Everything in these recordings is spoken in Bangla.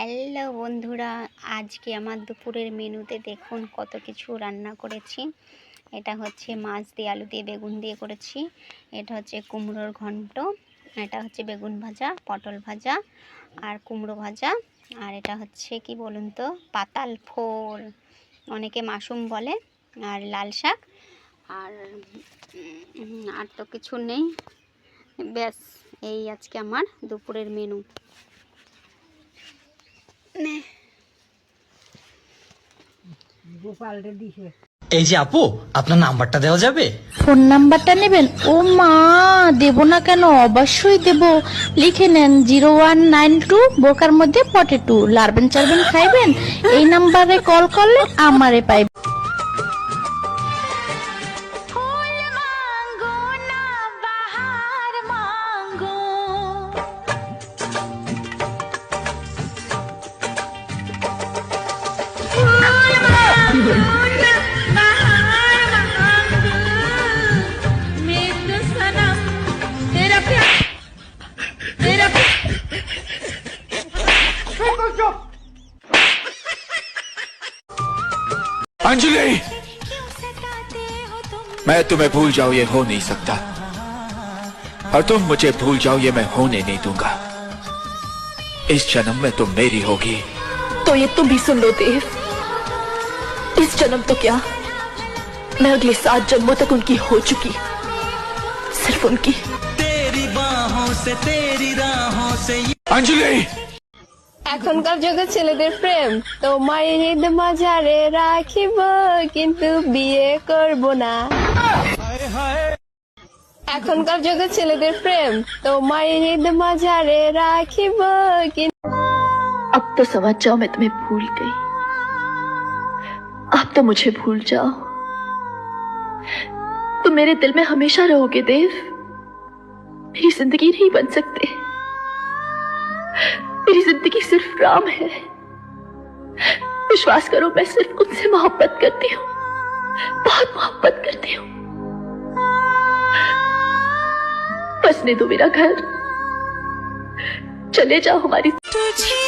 হ্যালো বন্ধুরা, আজকে আমার দুপুরের মেনুতে দেখুন কত কিছু রান্না করেছি। এটা হচ্ছে মাছ দিয়ে আলু দিয়ে বেগুন দিয়ে করেছি। এটা হচ্ছে কুমড়োর ঘন্ট, এটা হচ্ছে বেগুন ভাজা, পটল ভাজা আর কুমড়ো ভাজা। আর এটা হচ্ছে কি বলুন তো, পাতাল ফোল অনেকে মাশরুম বলে, আর লাল শাক। আর আর তো কিছু নেই। ব্যাস, এই আজকে আমার দুপুরের মেনু। নে। গোপালরে দিছে। এই যে আপু আপনার নাম্বারটা দেওয়া যাবে? ফোন নাম্বারটা নেবেন? ও মা দেব না কেন? অবশ্যই দেব। লিখে নেন জিরো ওয়ান নাইন টু বোকার মধ্যে পটেটু। লারবেন চারবেন খাইবেন। এই নাম্বারে কল করলে আমারে পাইবেন अंजलि! मैं तुम्हें भूल जाऊँ, ये हो नहीं सकता। और तुम मुझे भूल जाओ, ये मैं होने नहीं दूँगा। इस जन्म में तुम मेरी होगी। तो ये तुम भी सुन लो, देव। इस जन्म तो क्या मैं अगले सात जन्मों तक उनकी हो चुकी सिर्फ उनकी तेरी बाहों से तेरी राहों से अंजलि এখনকার যুগে ছেলেদের প্রেম তোমার হৃদ মাঝারে রাখিব কিন্তু বিয়ে করব না এখনকার যুগে ছেলেদের প্রেম তোমার হৃদ মাঝারে রাখিব কিন্তু अब तो समझ जाओ मैं तुम्हें भूल गई अब तो मुझे भूल जाओ। तुम मेरे दिल में हमेशा रहोगे, देव। मेरी ज़िंदगी नहीं बन सकते। मेरी ज़िंदगी सिर्फ़ राम है। विश्वास करो, मैं सिर्फ़ उनसे मोहब्बत करती हूँ। बहुत मोहब्बत करती हूँ। बसने दो मेरा घर। चले जाओ हमारी तुझे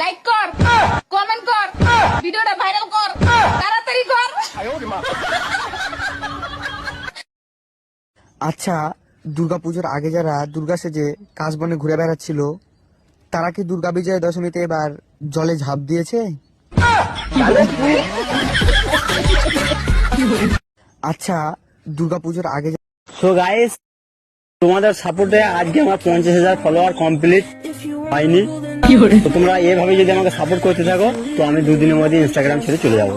লাইক কর? কমেন্ট কর ভিডিওটা ভাইরাল কর তাড়াতাড়ি কর। আচ্ছা দুর্গাপুজোর আগে যারা দুর্গা সেজে কাশবনে ঘুরে বেড়াচ্ছিল তারা কি দুর্গা বিজয় দশমীতে এবার জলে ঝাঁপ দিয়েছে? আচ্ছা দুর্গাপুজোর আগে সো গাইস তোমাদের সাপোর্টে আজকে আমার পঞ্চাশ হাজার ফলোয়ার কমপ্লিট হয়নি। তো তোমরা এভাবে যদি আমাকে সাপোর্ট করতে থাকো তো আমি দুদিনের মধ্যে ইনস্টাগ্রাম ছেড়ে চলে যাব।